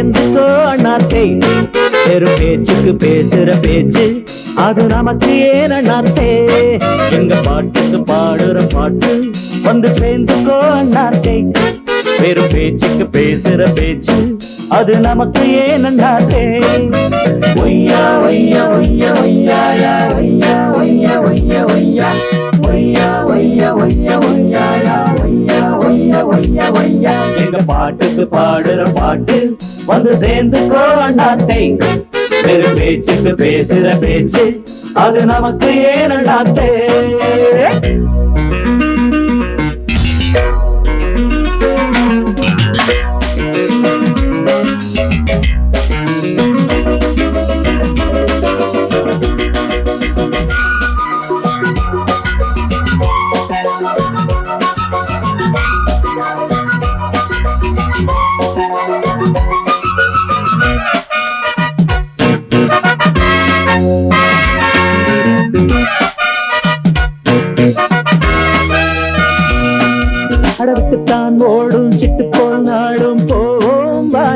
பாடுறோம் பாட்டு சேர்ந்துக்கோ அண்ணாத்தே பெரும் பேச்சுக்கு பேசுற பேச்சு அது நமக்கு ஏன் அண்ணாத்தே எங்க பாட்டுக்கு பாடுற பாட்டு வந்து சேர்ந்துக்கோ அண்ணாத்தை பெரும் பேச்சுக்கு பேசுற பேச்சு அது நமக்கு ஏன் அண்ணாத்தே ஒய்யா ஒய்யா ஒய்யா ஒய்யா ஒய்யா ஒய்யா ஒய்யா ஒய்யா ஒய்யா ஒய்யா ஒய்யா ஒய்யா பாடுற பாட்டு வந்து சேர்ந்துக்கோ அண்ணாத்தை பெரு பேச்சுக்கு பேசுற பேச்சு அது நமக்கு ஏன் அண்ணாத்தே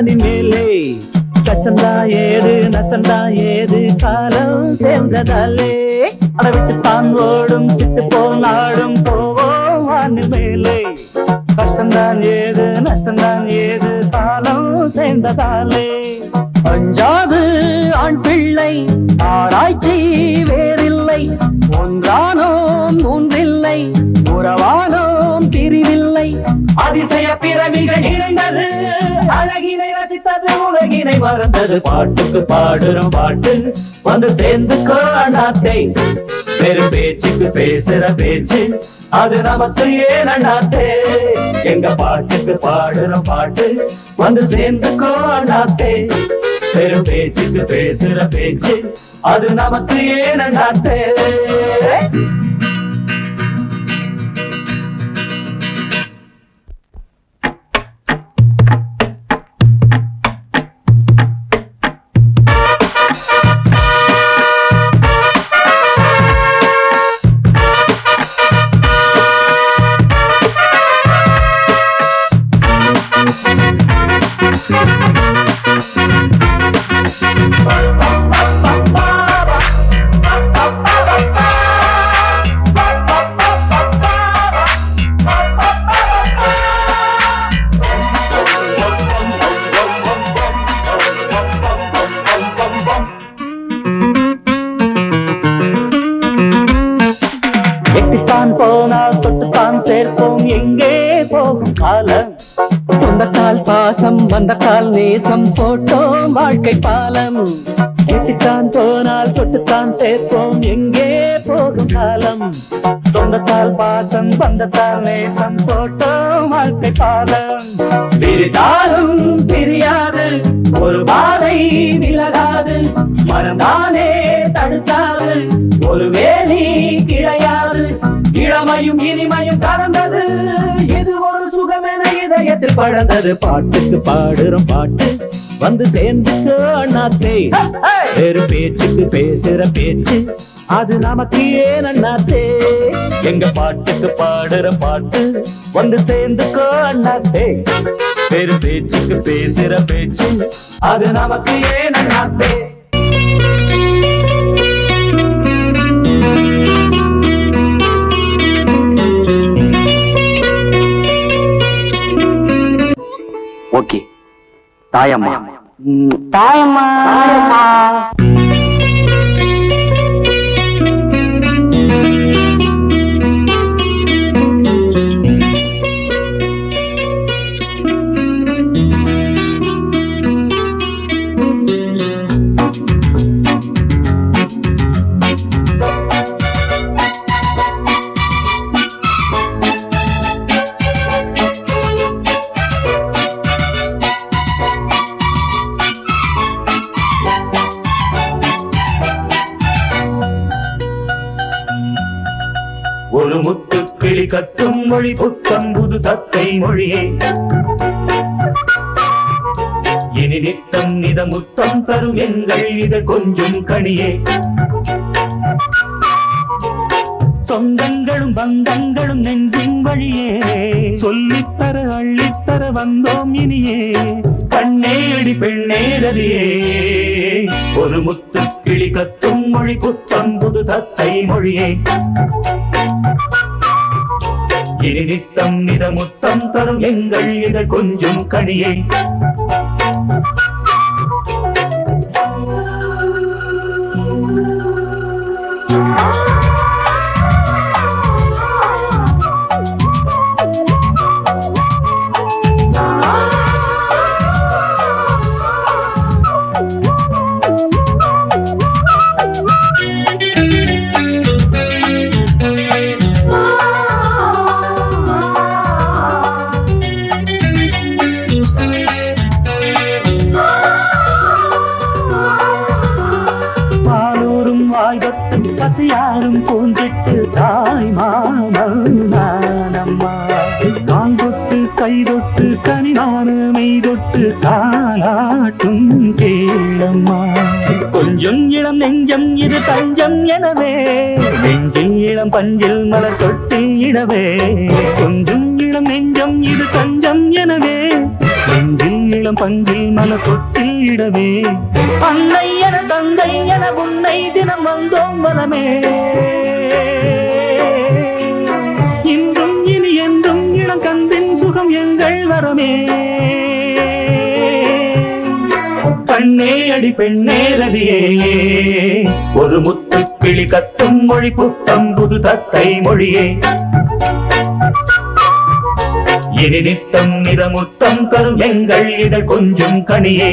போவோம் மேலே. கஷ்டந்தா ஏது நஷ்டந்தா ஏது? காலம் சேர்ந்ததாலே அடவிட்டுத்தான் ஓடும் சிட்டு போல் நாடும் போவோம் வானி மேலே. கஷ்டம்தான் ஏது நஷ்டம்தான் ஏது? காலம் சேர்ந்ததாலே அஞ்சாது ஆண் பிள்ளை ஆராய்ச்சி வேறில்லை. ஒன்றானோம் ஒன்றில்லை உறவானோம் பிரிவில்லை. அதிசய பிறவிகள் இணைந்தது. அழகினை ரசித்தது உலகினை மறந்தது. பாட்டுக்கு பாடுறோம் பாட்டு. வந்து சேர்ந்து காணாத்தை பெரும் பேச்சுக்கு பேசுற பேச்சு. அது நமக்கு ஏன் எங்க பாட்டுக்கு பாடுற பாட்டு. வந்து சேர்ந்து அண்ணாத்தே பெரும் பேச்சுக்கு பேசுற பேச்சு. அது நமக்கு ஏன் வந்தக்கால் நேசம் போட்டோம் வாழ்க்கை பாலம். எட்டித்தான் போனால் தொட்டுத்தான் சேர்ப்போம் எங்கே போகும் காலம். சொந்தத்தால் பாசம் வந்தத்தால் நேசம் போட்டோம் வாழ்க்கை பாலம். பிரிதாலும் பிரியாது ஒரு பாதை விலகாது. மனதானே தடுத்தாது ஒரு வேலி கிடையாது. இளமையும் இனிமையும் கலந்தது. இதயத்தில் பழந்தது பாட்டுக்கு பாடுறோம் பாட்டு. வந்து சேர்ந்துக்கு அண்ணாத்தே. வேறு பேச்சுக்கு பேசுற பேச்சு. அது நமக்கு ஏன் அண்ணாத்தே? எங்க பாட்டுக்கு பாடுற பாட்டு. வந்து சேர்ந்துக்கோ அண்ணாத்தே. வேறு பேச்சுக்கு பேசுற பேச்சு. அது நமக்கு ஏன் அண்ணாத்தே? ஓகே. தாயம்மா. தாயம்மா. கட்டும் மொழி புத்தம் புது தத்தை மொழியே. இனி நித்தம் நித முத்தம் தரும் எங்கள் இத கொஞ்சம் கனியே. சொந்தங்களும் பந்தங்களும் நெஞ்சின் வழியே. சொல்லித்தர அள்ளித்தர வந்தோம் இனியே. கண்ணே அடி பெண்ணே ஒரு முத்து கிளி கத்தும் மொழி புத்தம் புது தத்தை மொழியே. இனி நிறமுத்தம் தரும் எங்கள் இதழ் கொஞ்சம் கனியை. நெஞ்சம் இது தஞ்சம் எனவே. நெஞ்சில் இளம் பஞ்சில் மலர் தொட்டு இடவே. கொஞ்சம் இளம் நெஞ்சம் இது தஞ்சம் எனவே. நெஞ்சில் இளம் பஞ்சில் மலர் தொட்டில் இடவே. அன்னை என தந்தை என உன்னை தினம் வந்தோம் மனமே. இன்றும் இனி என்றும் இளம் கந்தின் சுகம் எங்கள் வரமே. கண்ணே அடி பெண்ணே ரதியே ஒரு முத்து கிளி கத்தும் மொழி புத்தம் புது தத்தை மொழியே. இனி நித்தம் நிறமுத்தம் தரும் எங்கள் இதழ் கொஞ்சம் கனியே.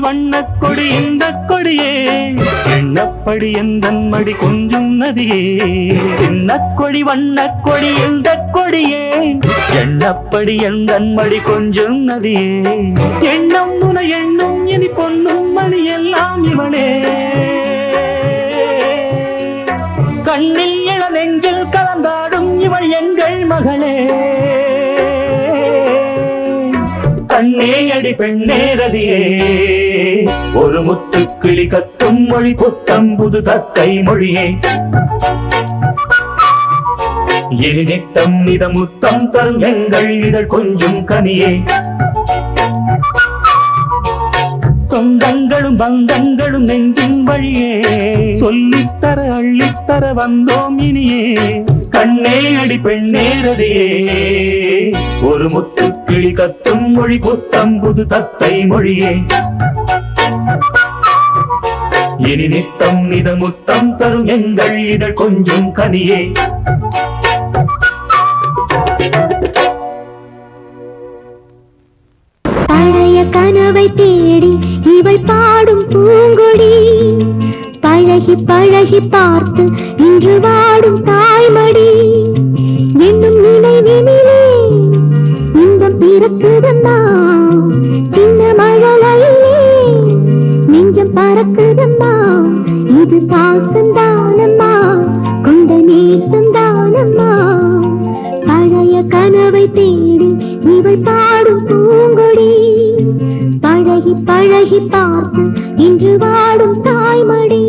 கொடி வண்ணக் கொடி இந்த கொடியே. எண்ணப்படி எந்த மடி கொஞ்சும் நதியே சின்ன கொடி வண்ணக் கொடி இந்த கொடியே? எண்ணப்படி எந்த மடி கொஞ்சும் நதியே எண்ணம் முன எண்ணும் இனி பொன்னும் மணி எல்லாம் இவனே. கண்ணில் இள நெஞ்சில் கலந்தாடும் இவள் எங்கள் மகளே. கண்ணே பெண்ணேரதியே. ஒரு முத்து கிளி கத்தும் மொழி புத்தம் புது தத்தை மொழியே. இருநித்தம் நித்தம் தரும் எங்கள் இதழ் கொஞ்சம் கனியே. சொந்தங்களும் பந்தங்களும் நெஞ்சின் வழியே. சொல்லித்தர அள்ளித்தர வந்தோம் இனியே. கண்ணே அடி பெண்ணேரதியே ஒரு முத்து கிளி கத்தும் மொழி புத்தம் புது தத்தை மொழியே. இனி நித்தம் நிதமுத்தம் தரும் எங்கள் இதழ் கொஞ்சம் கனியே. பழைய கனவை தேடி இவள் பாடும் பூங்கொடி. பழகி பழகி பார்த்து இன்று வாடும் தாய்மடி. என்னும் நினைவினிலே இந்த பிறக்குதம்மா சின்ன மழலையிலே நெஞ்சம் பறக்குதம்மா இது பாசந்தானம்மா கொண்ட நேசந்தானம்மா பழைய கனவை தேடி இவள் பாடும் பூங்கொடி. பழகி பழகி பார்த்து இன்று வாடும் தாய்மடி.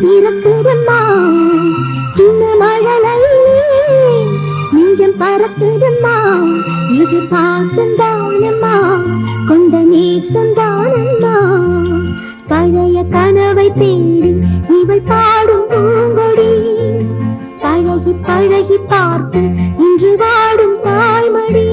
இருக்குதம்மா சின்ன மழலை நெஞ்சம் பறக்குதம்மா இது பாசம் தானம்மா கொண்ட நேசம் தானம்மா. பழைய கனவை தேடி இவள் பாடும் பூங்கொடி. பழகி பழகி பார்த்து இன்று வாடும் தாய்மடி.